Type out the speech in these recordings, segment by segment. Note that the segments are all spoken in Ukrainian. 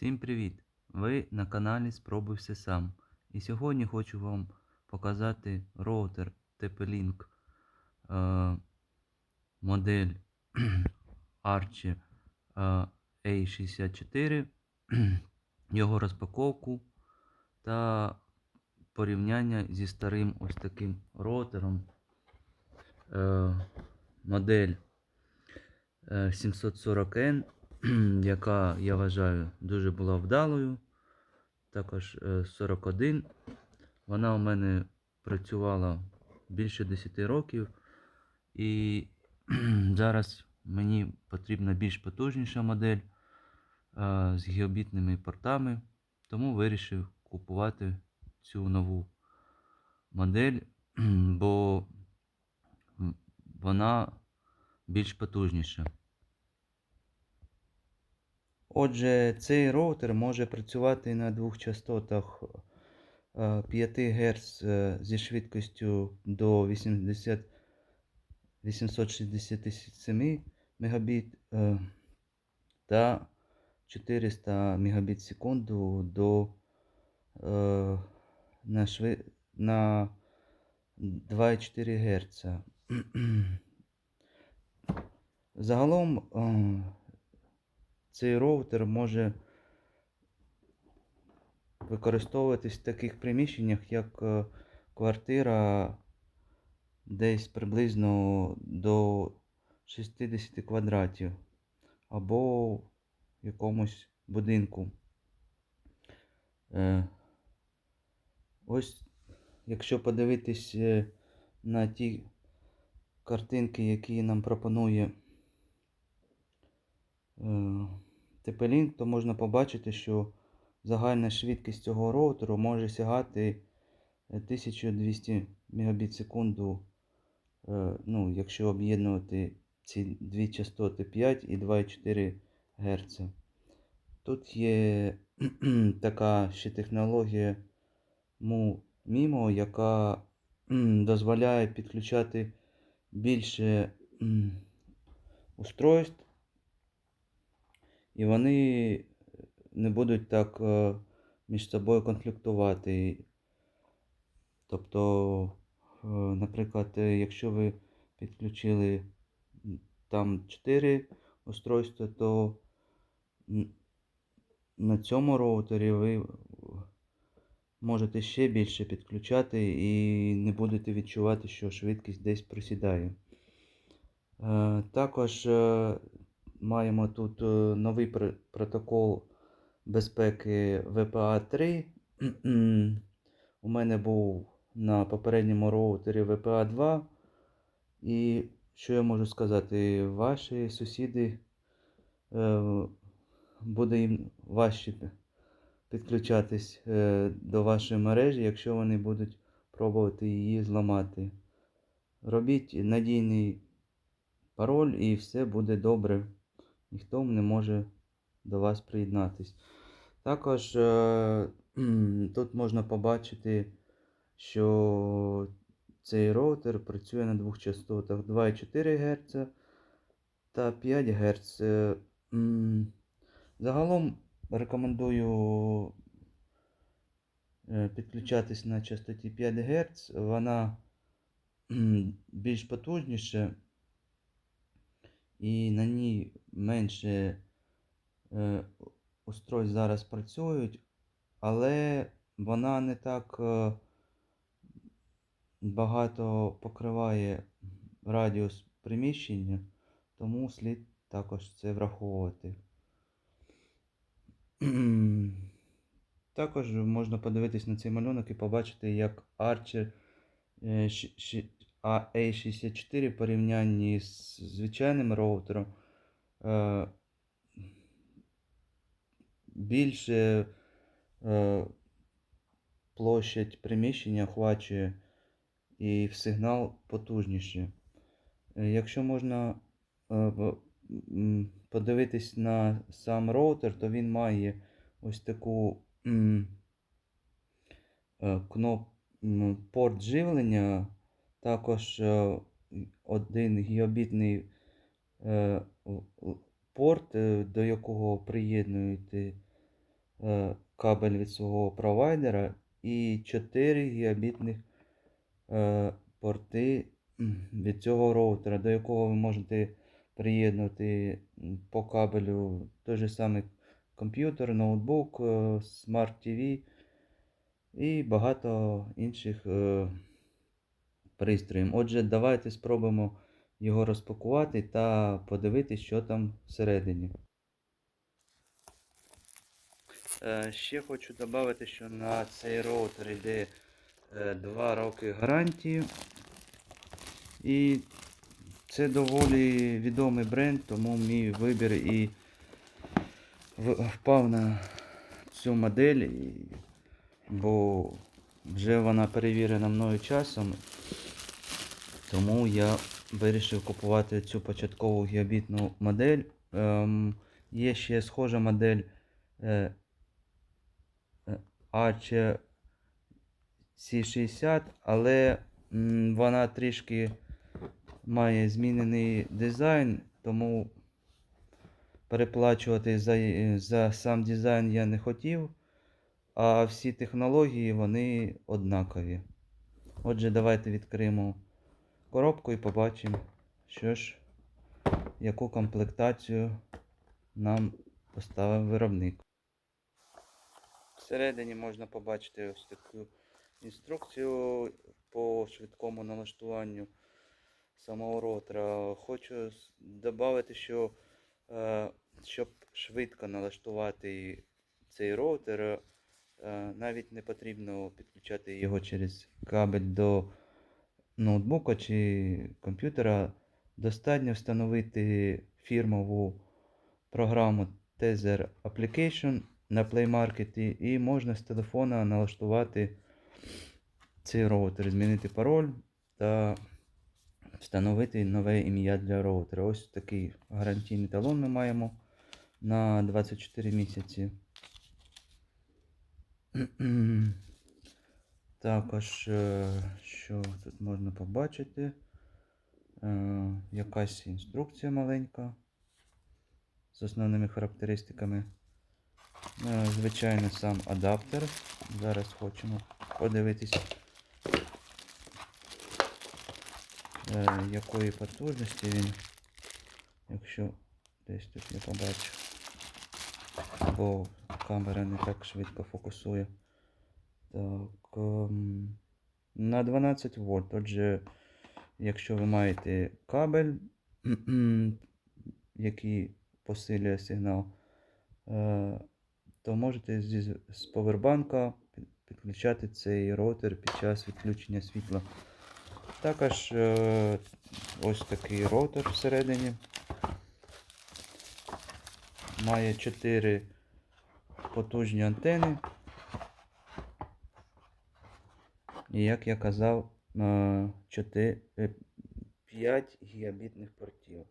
Всім привіт! Ви на каналі Спробуй все сам. І сьогодні хочу вам показати роутер TP-Link е, модель Archie е, A64, його розпаковку та порівняння зі старим ось таким роутером е, модель е, 740N, яка я вважаю дуже була вдалою. Також е, 41. Вона у мене працювала більше 10 років. І зараз мені потрібна більш потужніша модель е, з гігабітними портами. Тому вирішив купувати цю нову модель, бо вона більш потужніша. Отже, цей роутер може працювати на двох частотах е, 5 Гц е, зі швидкістю до 80, 867 Мбіт е, та 400 Мбіт секунду до е, на, шви, на 2,4 Гц. Загалом е, цей роутер може використовуватись в таких приміщеннях, як е, квартира десь приблизно до 60 квадратів або в якомусь будинку. Е, Ось, якщо подивитись е, на ті картинки, які нам пропонує TP-Link, то можна побачити, що загальна швидкість цього роутеру може сягати 1200 Мбіт секунду, е, ну, якщо об'єднувати ці дві частоти 5 і 2,4 Гц. Тут є така ще технологія MU-MIMO, яка дозволяє підключати більше устройств і вони не будуть так е, між собою конфліктувати. Тобто, е, наприклад, е, якщо ви підключили там 4 устройства, то на цьому роутері ви можете ще більше підключати і не будете відчувати, що швидкість десь просідає. Також маємо тут новий протокол безпеки VPA 3. У мене був на попередньому роутері VPA 2. І що я можу сказати, ваші сусіди е, буде їм важче підключатись е, до вашої мережі, якщо вони будуть пробувати її зламати. Робіть надійний пароль і все буде добре ніхто не може до вас приєднатись. Також е тут можна побачити, що цей роутер працює на двох частотах 2,4 Гц та 5 Гц. Е загалом рекомендую е, підключатись на частоті 5 Гц. Вона більш потужніша і на ній менше е, устройств зараз працюють, але вона не так е, багато покриває радіус приміщення, тому слід також це враховувати. Також можна подивитись на цей малюнок і побачити, як Archer е, A64 в порівнянні з звичайним роутером е, більше е, площадь приміщення охвачує і в сигнал потужніше. Е, якщо можна подивитись на сам роутер, то він має ось таку кноп порт живлення. Також е, один гігабітний е, порт, е, до якого приєднуєте кабель від свого провайдера і 4 гігабітних е, порти від цього роутера, до якого ви можете приєднати м, по кабелю той же самий комп'ютер, ноутбук, смарт TV і багато інших е, пристроїв. Отже, давайте спробуємо його розпакувати та подивитись, що там всередині. Е, Ще хочу додати, що на цей роутер йде 2 роки гарантії. І це доволі відомий бренд, тому мій вибір і впав на цю модель, бо вже вона перевірена мною часом. Тому я вирішив купувати цю початкову гігабітну модель. Ем, є ще схожа модель е, е, AC 60 але м, вона трішки має змінений дизайн, тому переплачувати за, е, за сам дизайн я не хотів, а всі технології вони однакові. Отже, давайте відкриємо коробку і побачимо, що ж, яку комплектацію нам поставив виробник. Всередині можна побачити ось таку інструкцію по швидкому налаштуванню самого роутера. Хочу додати, що е, щоб швидко налаштувати цей роутер, е, навіть не потрібно підключати його через кабель до ноутбука чи комп'ютера. Достатньо встановити фірмову програму Tether Application на Play Market і можна з телефона налаштувати цей роутер, змінити пароль та встановити нове ім'я для роутера. Ось такий гарантійний талон ми маємо на 24 місяці. Також, е, що тут можна побачити? Е, Якась інструкція маленька з основними характеристиками. Е, Звичайно, сам адаптер. Зараз хочемо подивитись, якої потужності він, якщо десь тут я побачу, бо камера не так швидко фокусує. Так, ем, на 12 вольт. Отже, якщо ви маєте кабель, який посилює сигнал, е, то можете з повербанка підключати цей роутер під час відключення світла. Також е, ось такий роутер всередині. Має 4 потужні антени. І як я казав, 5 гігабітних портів.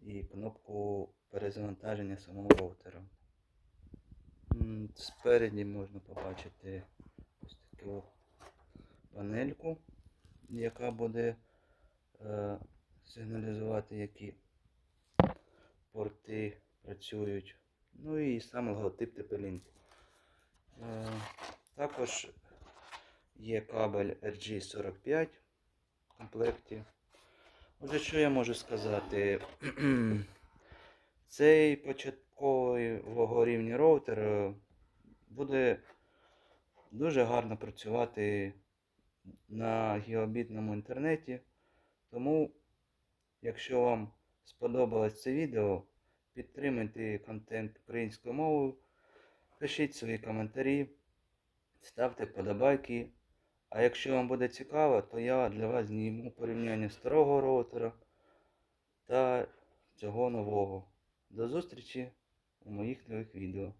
І кнопку перезавантаження самого роутера. Спереді можна побачити ось таку панельку, яка буде е, сигналізувати, які порти працюють. Ну і сам логотип TP-Link. Е, також є кабель RG45 в комплекті. Отже, що я можу сказати? Цей початкового рівня роутер е, буде дуже гарно працювати на гігабітному інтернеті. Тому, якщо вам сподобалось це відео, підтримуйте контент українською мовою, пишіть свої коментарі, ставте вподобайки. А якщо вам буде цікаво, то я для вас зніму порівняння старого роутера та цього нового. До зустрічі у моїх нових відео.